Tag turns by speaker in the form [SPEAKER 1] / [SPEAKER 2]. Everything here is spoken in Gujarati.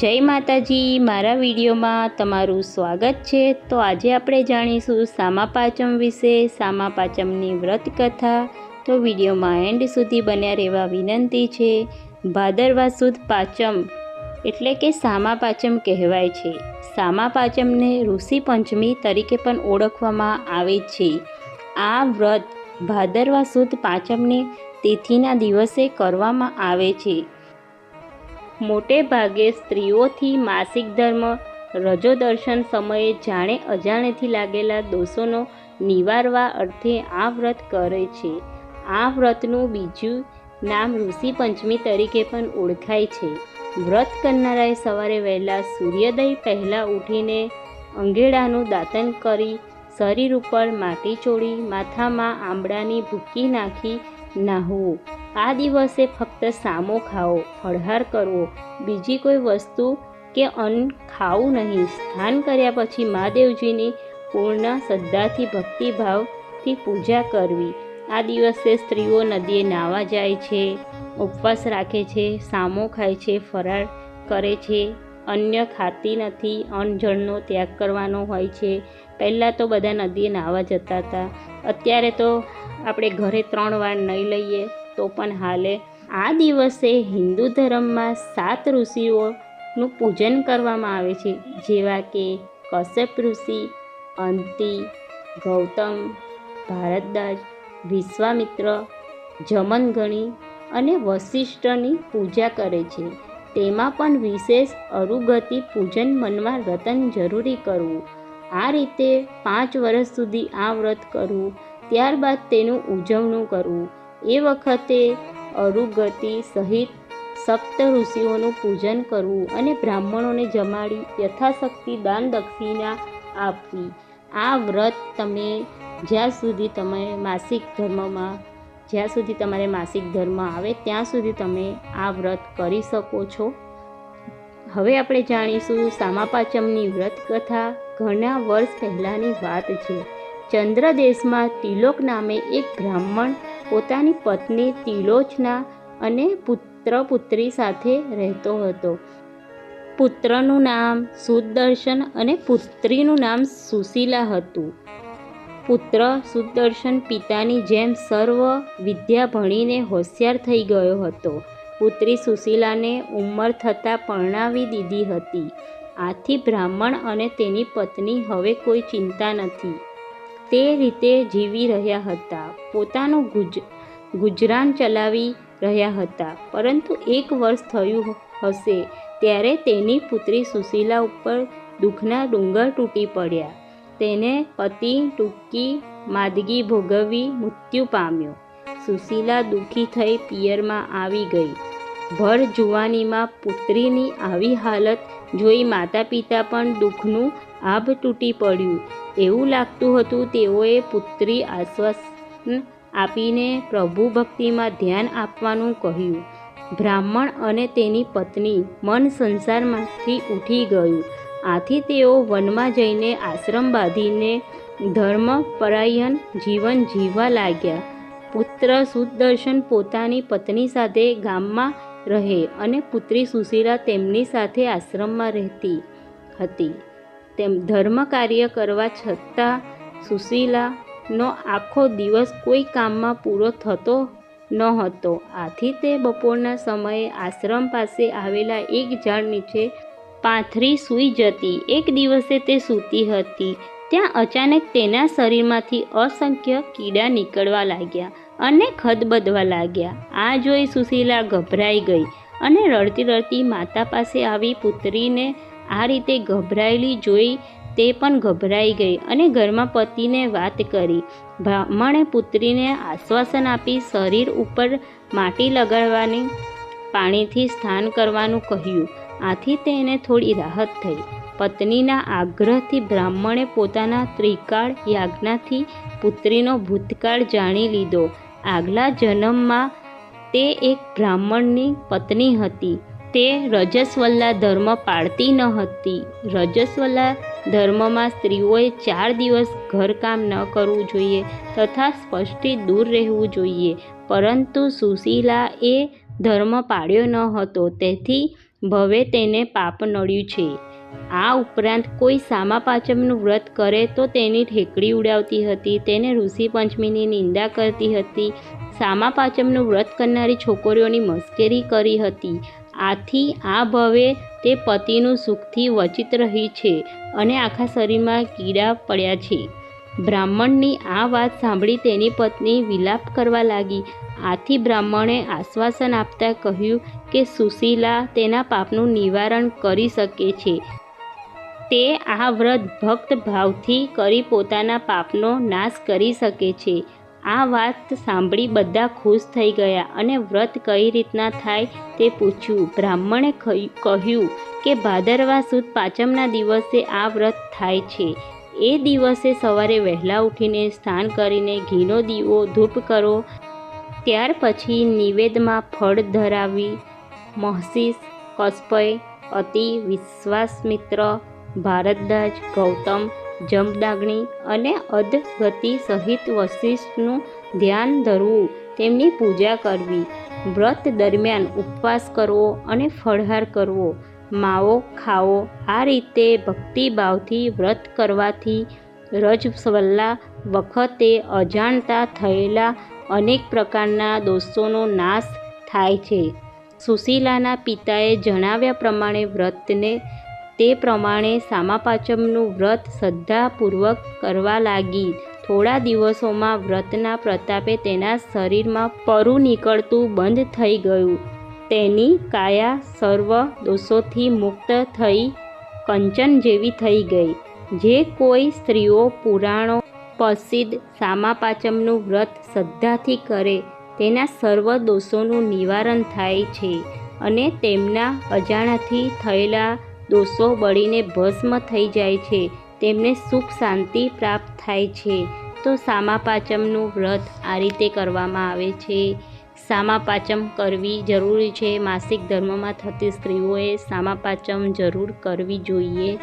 [SPEAKER 1] જય માતાજી, મારા વિડીયોમાં તમારું સ્વાગત છે. તો આજે આપણે જાણીશું સામા પાંચમ વિશે, સામા પાંચમની વ્રત કથા તો વિડીયોમાં એન્ડ સુધી બન્યા રહેવા વિનંતી છે. ભાદરવા સુદ પાંચમ એટલે કે સામા પાંચમ કહેવાય છે. સામા પાંચમને ઋષિ પંચમી તરીકે પણ ઓળખવામાં આવે છે. આ વ્રત ભાદરવા સુદ પાંચમને તિથિના દિવસે કરવામાં આવે છે. મોટે ભાગે સ્ત્રીઓથી માસિક ધર્મ, રજો દર્શન સમયે જાણે અજાણેથી લાગેલા દોષોનો નિવારવા અર્થે આ વ્રત કરે છે. આ વ્રતનું બીજું નામ ઋષિ પંચમી તરીકે પણ ઓળખાય છે. વ્રત કરનારાએ સવારે વહેલા સૂર્યોદય પહેલાં ઉઠીને અંગેડાનું દાતન કરી, શરીર ઉપર માટી ચોળી, માથામાં આંબળાની ભૂકી નાખી, નાહવું. આ દિવસે ફક્ત સામો ખાઓ, ફળહાર કરવો બીજી કોઈ વસ્તુ કે અન્ન ખાવું નહીં. સ્નાન કર્યા પછી મહાદેવજીની પૂર્ણ શ્રદ્ધાથી, ભક્તિભાવથી પૂજા કરવી. આ દિવસે સ્ત્રીઓ નદીએ નાહવા જાય છે, ઉપવાસ રાખે છે, સામો ખાય છે, ફરાળ કરે છે. અન્ય ખાતી નથી, અન્નજળનો ત્યાગ કરવાનો હોય છે. પહેલાં તો બધા નદીએ નાહવા જતા હતા. અત્યારે તો આપણે ઘરે ત્રણ વાર નહીં લઈએ. તો પણ હાલે. આ દિવસે હિન્દુ ધર્મમાં સાત ઋષિઓનું પૂજન કરવામાં આવે છે. જેવા કે કશ્યપ ઋષિ, અંતિ, ગૌતમ ભારતદાસ વિશ્વામિત્ર, જમનગણી અને વશિષ્ઠની પૂજા કરે છે. તેમાં પણ વિશેષ અરુગતિ પૂજન મનમાં રતન જરૂરી કરવું. આ રીતે પાંચ વર્ષ સુધી આ વ્રત કરવું. ત્યારબાદ તેનું ઉજવણું કરવું. એ વખતે અરુગતિ સહિત સપ્ત ઋષિઓનું પૂજન કરવું અને બ્રાહ્મણોને જમાડી યથાશક્તિ દાન દક્ષિણા આપવી. આ વ્રત તમે જ્યાં સુધી તમે માસિક ધર્મમાં, જ્યાં સુધી તમારે માસિક ધર્મ આવે, ત્યાં સુધી તમે આ વ્રત કરી શકો છો. હવે આપણે જાણીશું સામાપાચમની વ્રત કથા ઘણા વર્ષ પહેલાંની વાત છે. ચંદ્ર દેશમાં તિલોક નામે એક બ્રાહ્મણ પોતાની પત્ની તિલોચના અને પુત્ર પુત્રી સાથે રહેતો હતો. પુત્રનું નામ સુદર્શન અને પુત્રીનું નામ સુશીલા હતું. પુત્ર સુદર્શન પિતાની જેમ સર્વ વિદ્યા ભણીને હોશિયાર થઈ ગયો હતો. પુત્રી સુશીલાને ઉંમર થતાં પરણાવી દીધી હતી. આથી બ્રાહ્મણ અને તેની પત્ની હવે કોઈ ચિંતા નથી. તે રીતે જીવી રહ્યા હતા. પોતાનું ગુજ, ગુજરાન ચલાવી રહ્યા હતા. પરંતુ એક વર્ષ થયું હશે ત્યારે તેની પુત્રી સુશીલા ઉપર દુઃખના ડુંગર તૂટી પડ્યા. તેને પતિ ટૂંકી માદગી ભોગવી મૃત્યુ પામ્યો. સુશીલા દુઃખી થઈ પિયરમાં આવી ગઈ. ભર જુવાનીમાં પુત્રીની આવી હાલત જોઈ માતા પિતા પણ દુઃખનું આભ તૂટી પડ્યું. એવું લાગતું હતું તેઓએ પુત્રી આશ્વાસન આપીને પ્રભુ ભક્તિમાં ધ્યાન આપવાનું કહ્યું. બ્રાહ્મણ અને તેની પત્ની મન સંસારમાંથી ઉઠી ગયું. આથી તેઓ વનમાં જઈને આશ્રમ બાંધીને ધર્મપરાયણ જીવન જીવવા લાગ્યા. પુત્ર સુદર્શન પોતાની પત્ની સાથે ગામમાં રહે અને પુત્રી સુશીલા તેમની સાથે આશ્રમમાં રહેતી હતી. તેમ ધર્મ કાર્ય કરવા છતાં સુશીલાનો આખો દિવસ કોઈ કામમાં પૂરો થતો ન હતો આથી તે બપોરના સમયે આશ્રમ પાસે આવેલા એક ઝાડ નીચે પાથરી સૂઈ જતી. એક દિવસે તે સૂતી હતી. ત્યાં અચાનક તેના શરીરમાંથી અસંખ્ય કીડા નીકળવા લાગ્યા અને ખદબદવા લાગ્યા. આ જોઈ સુશીલા ગભરાઈ ગઈ અને રડતી રડતી માતા પાસે આવી પુત્રીને આ રીતે ગભરાયેલી જોઈ તે પણ ગભરાઈ ગઈ અને ઘરમાં પતિને વાત કરી. બ્રાહ્મણે પુત્રીને આશ્વાસન આપી શરીર ઉપર માટી લગાડવાની પાણીથી સ્નાન કરવાનું કહ્યું. આથી તેને થોડી રાહત થઈ. પત્નીના આગ્રહથી બ્રાહ્મણે પોતાના ત્રિકાળ યાજ્ઞાથી પુત્રીનો ભૂતકાળ જાણી લીધો. આગલા જન્મમાં તે એક બ્રાહ્મણની પત્ની હતી. તે રજસ્વલ્લા ધર્મ પાળતી ન હતી. રજસ્વલ્લા ધર્મમાં સ્ત્રીઓએ ચાર દિવસ ઘરકામ ન કરવું જોઈએ તથા સ્પષ્ટથી દૂર રહેવું જોઈએ. પરંતુ સુશીલા એ ધર્મ પાળ્યો ન હતો, તેથી ભવે તેને પાપ નડ્યું છે. આ ઉપરાંત કોઈ સામા પાંચમનું વ્રત કરે તો તેની ઠેકડી ઉડાવતી હતી, તેને ઋષિ પંચમીની નિંદા કરતી હતી. સામા પાંચમનું વ્રત કરનારી છોકરીઓની મસ્કરી કરી હતી. આથી આ ભવે તે પતિનું સુખથી વંચિત રહી છે અને આખા શરીરમાં કીડા પડ્યા છે. બ્રાહ્મણની આ વાત સાંભળી તેની પત્ની વિલાપ કરવા લાગી. આથી બ્રાહ્મણે આશ્વાસન આપતા કહ્યું કે સુશીલા તેના પાપનું નિવારણ કરી શકે છે. તે આ વ્રત ભક્ત ભાવથી કરી પોતાના પાપનો નાશ કરી શકે છે. આ વાત સાંભળી બધા ખુશ થઈ ગયા અને વ્રત કઈ રીતના થાય તે પૂછ્યું. બ્રાહ્મણે કહ્યું કે ભાદરવા સુદ પાંચમના દિવસે આ વ્રત થાય છે. એ દિવસે સવારે વહેલા ઉઠીને સ્નાન કરીને ઘીનો દીવો, ધૂપ કરો. ત્યાર પછી નિવેદમાં ફળ ધરાવી મહસીસ કસ્પય, અતિ વિશ્વાસમિત્ર ભારદ્વાજ ગૌતમ જમદાગ્નિ અને અધગતિ સહિત વશિષ્ઠનું ધ્યાન ધરવું, તેમની પૂજા કરવી, વ્રત દરમિયાન ઉપવાસ કરવો અને ફળહાર કરવો, માવો ખાવો, આ રીતે ભક્તિભાવથી વ્રત કરવાથી રજસ્વલા વખતે અજાણતા થયેલા અનેક પ્રકારના દોષોનો નાશ થાય છે. સુશીલાના પિતાએ જણાવ્યા પ્રમાણે વ્રતને તે પ્રમાણે સામાપાચમનું વ્રત શ્રદ્ધાપૂર્વક કરવા લાગી. થોડા દિવસોમાં વ્રતના પ્રતાપે તેના શરીરમાં પરુ નીકળતું બંધ થઈ ગયું. તેની કાયા સર્વ દોષોથી મુક્ત થઈ કંચન જેવી થઈ ગઈ. જે કોઈ સ્ત્રીઓ પુરાણો પ્રસિદ્ધ સામાપાચમનું વ્રત શ્રદ્ધાથી કરે, તેના સર્વ દોષોનું નિવારણ થાય છે અને તેમના અજાણાથી થયેલા દોષો બળીને ભસ્મ થઈ જાય છે. તેમને સુખ શાંતિ પ્રાપ્ત થાય છે. તો સામા પાચમનું વ્રત આ રીતે કરવામાં આવે છે. સામા પાચમ કરવી જરૂરી છે. માસિક ધર્મમાં થતી સ્ત્રીઓએ સામા પાચમ જરૂર કરવી જોઈએ.